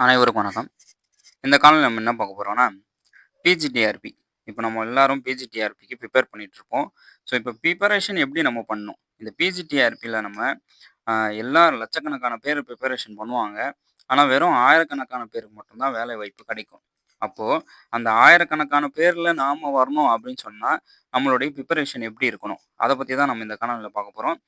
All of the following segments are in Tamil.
அனைவருக்கும் வணக்கம். இந்த காலையில் நம்ம என்ன பார்க்க போகிறோம்னா பிஜிடிஆர்பி இப்போ நம்ம எல்லாரும் பிஜிடிஆர்பிக்கு ப்ரிப்பேர் பண்ணிகிட்ருப்போம் ஸோ இப்போ ப்ரிப்பரேஷன் எப்படி நம்ம பண்ணணும்? இந்த பிஜிடிஆர்பியில் நம்ம ஆஹ், எல்லா லட்சக்கணக்கான பேர் ப்ரிப்பரேஷன் பண்ணுவாங்க. ஆனால் வெறும் ஆயிரக்கணக்கான பேருக்கு மட்டும்தான் வேலை வாய்ப்பு கிடைக்கும். அப்போது அந்த ஆயிரக்கணக்கான பேரில் நாம் வரணும் அப்படின்னு சொன்னால் நம்மளுடைய ப்ரிப்பரேஷன் எப்படி இருக்கணும்? அதை பற்றி தான் நம்ம இந்த காணொலியில் பார்க்க போகிறோம்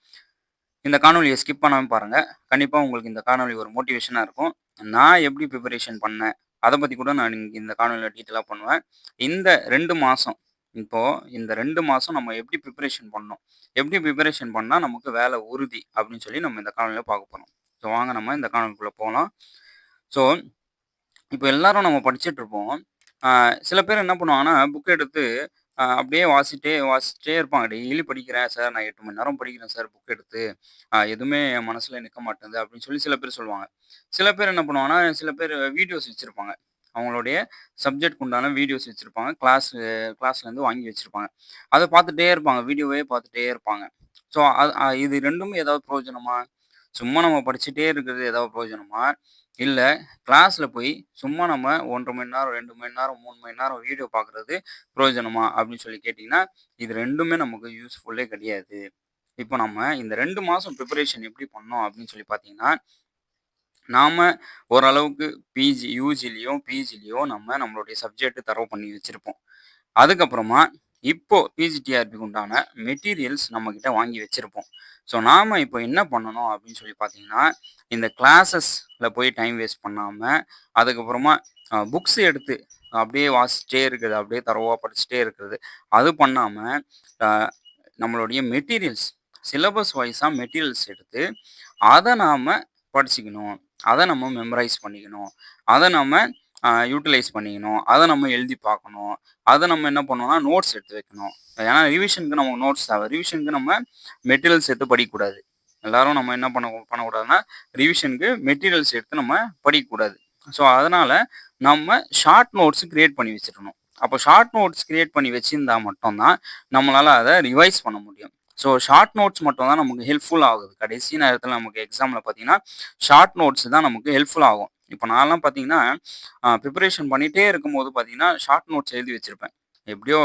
இந்த காணொலியை ஸ்கிப் பண்ணாமல் பாருங்கள் கண்டிப்பாக உங்களுக்கு இந்த காணொலி ஒரு மோட்டிவேஷனாக இருக்கும். நான் எப்படி ப்ரிப்பரேஷன் பண்ணேன்? அதை பற்றி கூட நான் இங்கே இந்த காணொலியில் டீட்டெயிலாக பண்ணுவேன். இந்த ரெண்டு மாதம் இப்போது இந்த ரெண்டு மாதம் நம்ம எப்படி ப்ரிப்பரேஷன் பண்ணோம்? எப்படி ப்ரிப்பரேஷன் பண்ணால் நமக்கு வேலை உறுதி? அப்படின்னு சொல்லி நம்ம இந்த காணொலியில் பார்க்க போகிறோம் ஸோ வாங்க நம்ம இந்த காணொலிக்குள்ளே போகலாம். ஸோ இப்போ எல்லாரும் நம்ம படிச்சுட்டு இருப்போம். சில பேர் என்ன பண்ணுவாங்கன்னா புக் எடுத்து அப்படியே வாசிட்டே வாசிட்டே இருப்பாங்க. டெய்லி படிக்கிறேன் சார். நான் எட்டு மணி நேரம் படிக்கிறேன் சார் புக் எடுத்து. எதுவுமே என் மனசில் நிற்க மாட்டேங்குது. அப்படின்னு சொல்லி சில பேர் சொல்லுவாங்க. சில பேர் என்ன பண்ணுவாங்கன்னா சில பேர் வீடியோஸ் வச்சுருப்பாங்க. அவங்களுடைய சப்ஜெக்ட் உண்டான வீடியோஸ் வச்சுருப்பாங்க. கிளாஸ் கிளாஸ்லேருந்து வாங்கி வச்சுருப்பாங்க. அதை பார்த்துட்டே இருப்பாங்க. வீடியோவே பார்த்துட்டே இருப்பாங்க. ஸோ அது இது ரெண்டும் ஏதாவது பிரயோஜனமாக சும்மா நம்ம படிச்சுட்டே இருக்கிறது ஏதாவது பிரயோஜனமா? இல்லை கிளாஸில் போய் சும்மா நம்ம ஒன்றரை மணி நேரம் ரெண்டு மணி நேரம் மூணு மணி நேரம் வீடியோ பார்க்குறது பிரயோஜனமா? அப்படின்னு சொல்லி கேட்டிங்கன்னா இது ரெண்டுமே நமக்கு யூஸ்ஃபுல்லே கிடையாது. இப்போ நம்ம இந்த ரெண்டு மாதம் ப்ரிப்பரேஷன் எப்படி பண்ணோம் அப்படின்னு சொல்லி பார்த்தீங்கன்னா நாம் ஓரளவுக்கு பிஜி யூஜிலையும் பிஜிலையும் நம்ம நம்மளுடைய சப்ஜெக்ட் தரவு பண்ணி வச்சுருப்போம். அதுக்கப்புறமா இப்போ பிஜிடிஆர்பிக்கு உண்டான மெட்டீரியல்ஸ் நம்மக்கிட்ட வாங்கி வச்சுருப்போம். ஸோ நாம் இப்போ என்ன பண்ணணும் அப்படின்னு சொல்லி பார்த்தீங்கன்னா இந்த கிளாஸஸில் போய் டைம் வேஸ்ட் பண்ணாமல் அதுக்கப்புறமா புக்ஸ் எடுத்து அப்படியே வாசிச்சிட்டே இருக்குது அப்படியே தரவாக படிச்சுட்டே இருக்கிறது அது பண்ணாமல் நம்மளுடைய மெட்டீரியல்ஸ் சிலபஸ் வைஸாக மெட்டீரியல்ஸ் எடுத்து அதை நாம் படிச்சுக்கணும். அதை நம்ம மெமரைஸ் பண்ணிக்கணும். அதை நம்ம யூட்டிலைஸ் பண்ணிக்கணும். அதை நம்ம எழுதி பார்க்கணும். அதை நம்ம என்ன பண்ணோம்னா நோட்ஸ் எடுத்து வைக்கணும். ஏன்னா ரிவிஷனுக்கு நமக்கு நோட்ஸ் தேவை. ரிவிஷனுக்கு நம்ம மெட்டீரியல்ஸ் எடுத்து படிக்கக்கூடாது. எல்லாரும் நம்ம என்ன பண்ண பண்ணக்கூடாதுன்னா ரிவிஷனுக்கு மெட்டீரியல்ஸ் எடுத்து நம்ம படிக்கக்கூடாது. ஸோ அதனால் நம்ம ஷார்ட் நோட்ஸ் கிரியேட் பண்ணி வச்சிடணும் அப்போ ஷார்ட் நோட்ஸ் கிரியேட் பண்ணி வச்சிருந்தா மட்டும்தான் நம்மளால் அதை ரிவைஸ் பண்ண முடியும். ஸோ ஷார்ட் நோட்ஸ் மட்டும் தான் நமக்கு ஹெல்ப்ஃபுல் ஆகுது. கடைசி நேரத்தில் நமக்கு எக்ஸாமில் பார்த்தீங்கன்னா ஷார்ட் நோட்ஸ் தான் நமக்கு ஹெல்ப்ஃபுல் ஆகும். இப்போ நான்லாம் பார்த்தீங்கன்னா ப்ரிப்பரேஷன் பண்ணிகிட்டே இருக்கும்போது பார்த்தீங்கன்னா ஷார்ட் நோட்ஸ் எழுதி வச்சுருப்பேன். எப்படியோ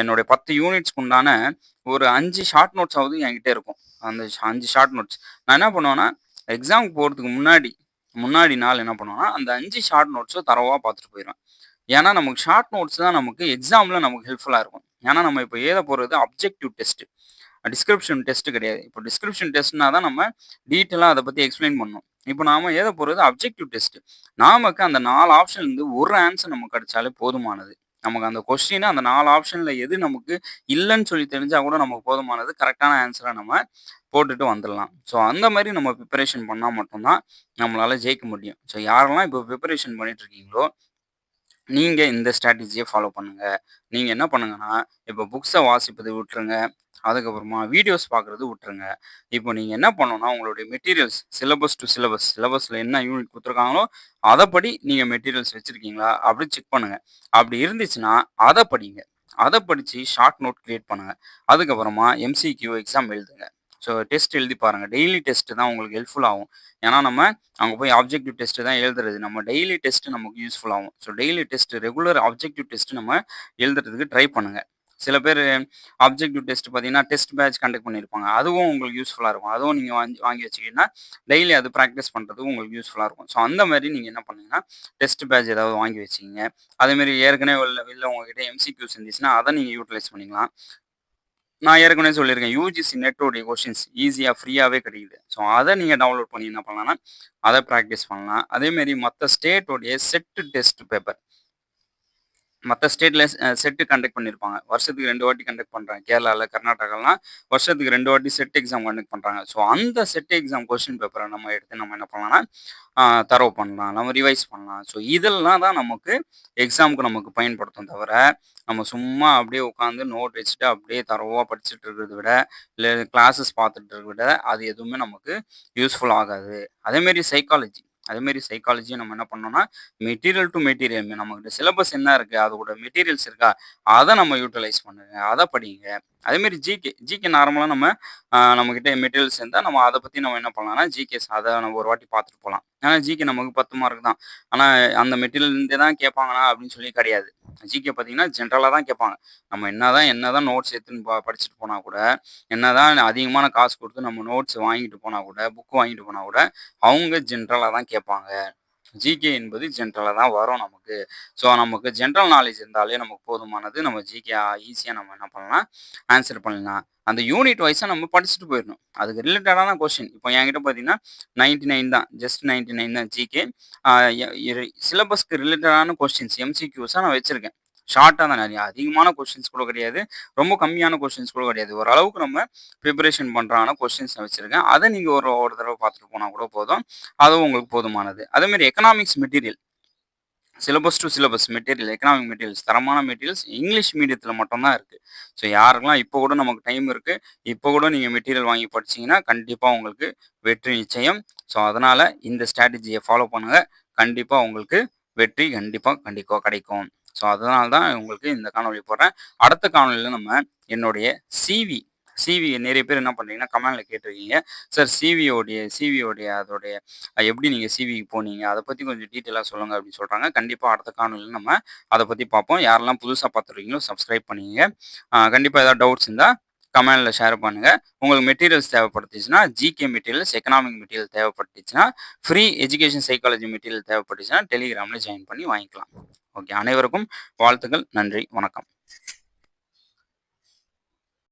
என்னுடைய பத்து யூனிட்ஸ்க்கு உண்டான ஒரு அஞ்சு ஷார்ட் நோட்ஸ் ஆகுது என்கிட்ட இருக்கும். அந்த அஞ்சு ஷார்ட் நோட்ஸ் நான் என்ன பண்ணுவேன்னா எக்ஸாமுக்கு போகிறதுக்கு முன்னாடி முன்னாடி நாள் என்ன பண்ணுவேன்னா அந்த அஞ்சு ஷார்ட் நோட்ஸை தரவாக பார்த்துட்டு போயிடுவேன். ஏன்னா நமக்கு ஷார்ட் நோட்ஸ் தான் நமக்கு எக்ஸாமில் நமக்கு ஹெல்ப்ஃபுல்லாக இருக்கும். ஏன்னா நம்ம இப்போ எழுத போகிறது அப்ஜெக்டிவ் டெஸ்ட்டு டிஸ்கிரிப்ஷன் டெஸ்ட் கிடையாது. இப்போ டிஸ்கிரிப்ஷன் டெஸ்ட்னா தான் நம்ம டீட்டெயிலாக அதை பற்றி எக்ஸ்பிளைன் பண்ணணும். இப்போ நாம எழுத போகிறது அப்ஜெக்டிவ் டெஸ்ட் நமக்கு அந்த நாலு ஆப்ஷன்லேருந்து ஒரு ஆன்சர் நமக்கு கிடைச்சாலே போதுமானது. நமக்கு அந்த கொஸ்டின் அந்த நாலு ஆப்ஷனில் எது நமக்கு இல்லைன்னு சொல்லி தெரிஞ்சால் கூட நமக்கு போதுமானது. கரெக்டான ஆன்சரை நம்ம போட்டுட்டு வந்துடலாம். ஸோ அந்த மாதிரி நம்ம ப்ரிப்பரேஷன் பண்ணால் மட்டும்தான் நம்மளால் ஜெயிக்க முடியும். ஸோ யாரெல்லாம் இப்போ ப்ரிப்பரேஷன் பண்ணிட்டு இருக்கீங்களோ நீங்கள் இந்த ஸ்ட்ராட்டஜியை ஃபாலோ பண்ணுங்கள் நீங்கள் என்ன பண்ணுங்கன்னா இப்போ புக்ஸை வாசிப்பது விட்டுருங்க. அதுக்கப்புறமா வீடியோஸ் பார்க்குறது விட்டுருங்க. இப்போ நீங்கள் என்ன பண்ணணும்னா உங்களுடைய மெட்டீரியல்ஸ் சிலபஸ் டு சிலபஸ் சிலபஸில் என்ன யூனிட் கொடுத்துருக்காங்களோ அதைப்படி நீங்கள் மெட்டீரியல்ஸ் வச்சுருக்கீங்களா அப்படி செக் பண்ணுங்கள் அப்படி இருந்துச்சுன்னா அதை படிங்க. அதை படித்து ஷார்ட் நோட் கிரியேட் பண்ணுங்கள் அதுக்கப்புறமா எம்சிக்யூ எக்ஸாம் எழுதுங்க. ஸோ டெஸ்ட் எழுதி பாருங்கள் டெய்லி டெஸ்ட் தான் உங்களுக்கு ஹெல்ப்ஃபுல் ஆகும். ஏன்னா நம்ம அங்கே போய் ஆப்ஜெக்டிவ் டெஸ்ட் தான் எழுதுறது. நம்ம டெய்லி டெஸ்ட் நமக்கு யூஸ்ஃபுல் ஆகும். So daily test regular objective test நம்ம எழுதுறதுக்கு ட்ரை பண்ணுங்கள் சில பேர் ஆப்ஜெக்டிவ் டெஸ்ட் பார்த்தீங்கன்னா டெஸ்ட் பேட்ச் கண்டக்ட் பண்ணியிருப்பாங்க அதுவும் உங்களுக்கு யூஸ்ஃபுல்லாக இருக்கும். அதுவும் நீங்கள் வாங்கி வாங்கி வச்சுக்கிட்டீங்கன்னா டெய்லி அது ப்ராக்டிஸ் பண்ணுறதுக்கு உங்களுக்கு யூஸ்ஃபுல்லாக இருக்கும். ஸோ அந்த மாதிரி நீங்கள் என்ன பண்ணுங்கன்னா டெஸ்ட் பேட்ச் ஏதாவது வாங்கி வச்சிங்க அதேமாரி ஏற்கனவே இல்லை இல்லை உங்ககிட்ட எம்சிக்யூஸ் இருந்துச்சுன்னா அதை நீங்கள் யூட்டிலைஸ் பண்ணிக்கலாம். நான் ஏற்கனவே சொல்லியிருக்கேன் யூஜிசி நெட்டோடைய கொஷின்ஸ் ஈஸியாக ஃப்ரீயாகவே கிடைக்குது. ஸோ அதை நீங்கள் டவுன்லோட் பண்ணி என்ன பண்ணலாம்னா அதை ப்ராக்டிஸ் பண்ணலாம். அதேமாரி மற்ற ஸ்டேட்டோடைய செட்டு டெஸ்ட் பேப்பர் மற்ற ஸ்டேட்டில் செட்டு கண்டக்ட் பண்ணியிருப்பாங்க வருஷத்துக்கு ரெண்டு வாட்டி கண்டக்ட் பண்ணுறாங்க கேரளாவில் கர்நாடகாலாம் வருஷத்துக்கு ரெண்டு வாட்டி செட் எக்ஸாம் கண்டக்ட் பண்ணுறாங்க ஸோ அந்த செட் எக்ஸாம் கொஸ்டின் பேப்பரை நம்ம எடுத்து நம்ம என்ன பண்ணலாம்னா தரவு பண்ணலாம். நம்ம ரிவைஸ் பண்ணலாம். ஸோ இதெல்லாம் தான் நமக்கு எக்ஸாமுக்கு நமக்கு பயன்படுத்தும் தவிர நம்ம சும்மா அப்படியே உட்காந்து நோட் வச்சுட்டு அப்படியே தரவாக படிச்சுட்டு இருக்கிறத விட இல்லை கிளாஸஸ் பார்த்துட்டு இருக்கிறத விட அது எதுவுமே நமக்கு யூஸ்ஃபுல் ஆகாது. அதேமாரி சைக்காலஜி அதேமாரி சைக்காலஜியும் நம்ம என்ன பண்ணோம்னா மெட்டீரியல் டு மெட்டீரியல் நம்மகிட்ட சிலபஸ் என்ன இருக்குது அதோட மெட்டீரியல்ஸ் இருக்கா? அதை நம்ம யூட்டிலைஸ் பண்ணுங்க. அதை படிங்க. அதேமாரி ஜிகே ஜிகே நார்மலாக நம்ம நம்மக்கிட்ட மெட்டீரியல்ஸ் இருந்தால் நம்ம அதை பற்றி நம்ம என்ன பண்ணலாம்னா ஜிகேஸ் அதை நம்ம ஒரு வாட்டி பார்த்துட்டு போகலாம் ஆனால் ஜிகே நமக்கு பத்து மார்க் தான். ஆனால் அந்த மெட்டீரியல்லேருந்தே தான் கேட்பாங்களா அப்படின்னு சொல்லி கிடையாது. ஜிகே பார்த்தீங்கன்னா ஜென்ரலாக தான் கேட்பாங்க. நம்ம என்ன தான் என்ன தான் நோட்ஸ் எடுத்துன்னு படிச்சுட்டு போனால் கூட என்ன தான் அதிகமான காசு கொடுத்து நம்ம நோட்ஸ் வாங்கிட்டு போனால் கூட புக் வாங்கிட்டு போனால் கூட அவங்க ஜென்ரலாக தான் கேட்பாங்க. ஜிகே என்பது ஜென்ரலாக தான் வரும் நமக்கு. ஸோ நமக்கு ஜென்ரல் நாலேஜ் இருந்தாலே நமக்கு போதுமானது. நம்ம ஜிகே ஈஸியாக நம்ம என்ன பண்ணலாம்? ஆன்சர் பண்ணலாம். அந்த யூனிட் வைஸாக நம்ம படிச்சுட்டு போயிடணும். அதுக்கு ரிலேட்டடான கொஸ்டின் இப்போ என்கிட்ட பார்த்தீங்கன்னா நைன்டி நைன் தான் ஜஸ்ட் நைன்டி நைன் தான் ஜிகே சிலபஸ்க்கு ரிலேட்டடான கொஸ்டின்ஸ் எம்சிக்யூஸாக நான் வச்சுருக்கேன். ஷார்ட்டாக தான் நிறைய அதிகமான கொஸ்டின்ஸ் கூட கிடையாது. ரொம்ப கம்மியான கொஸ்டின்ஸ் கூட கிடையாது. ஓரளவுக்கு நம்ம ப்ரிப்பரேஷன் பண்ணுறான கொஸ்டின்ஸ் வச்சுருக்கேன். அதை நீங்கள் ஒரு ஒரு தடவை பார்த்துட்டு போனால் கூட போதும். அதுவும் உங்களுக்கு போதுமானது. அதேமாரி economics material syllabus to syllabus material economic materials தரமான மெட்டீரியல்ஸ் இங்கிலீஷ் மீடியத்தில் மட்டும்தான் இருக்குது ஸோ யாருக்கெல்லாம் இப்போ கூட நமக்கு டைம் இருக்குது இப்போ கூட நீங்கள் மெட்டீரியல் வாங்கி படிச்சீங்கன்னா கண்டிப்பாக உங்களுக்கு வெற்றி நிச்சயம். ஸோ அதனால் இந்த ஸ்ட்ராட்டஜியை ஃபாலோ பண்ணுங்கள் கண்டிப்பாக உங்களுக்கு வெற்றி கண்டிப்பாக கண்டிப்பாக கிடைக்கும். ஸோ அதனால தான் உங்களுக்கு இந்த காணொலி போடுறேன். அடுத்த காணொலியில் நம்ம என்னுடைய சிவி சிவி நிறைய பேர் என்ன பண்ணுறீங்கன்னா கமெண்டில் கேட்டிருக்கீங்க. சார் சிவியோடைய சிவியோடைய அதோடைய எப்படி நீங்கள் சிவிக்கு போனீங்க? அதை பற்றி கொஞ்சம் டீட்டெயிலாக சொல்லுங்கள் அப்படின்னு சொல்கிறாங்க கண்டிப்பாக அடுத்த காணொலியில் நம்ம அதை பற்றி பார்ப்போம். யாரெல்லாம் புதுசாக பார்த்துருக்கீங்களோ சப்ஸ்கிரைப் பண்ணிங்க கண்டிப்பாக ஏதாவது டவுட்ஸ் இருந்தால் கமெண்டில் ஷேர் பண்ணுங்கள் உங்களுக்கு மெட்டீரியல்ஸ் தேவைப்பட்டுச்சுன்னா ஜிகே மெட்டீரியல்ஸ் எக்கனாமிக் மெட்டீரியல் தேவைப்பட்டுச்சுன்னா ஃப்ரீ எஜுகேஷன் சைக்காலஜி மெட்டீரியல் தேவைப்பட்டுச்சுன்னா டெலிகிராமில் ஜாயின் பண்ணி வாங்கிக்கலாம். ஓகே அனைவருக்கும் வாழ்த்துக்கள் நன்றி வணக்கம்.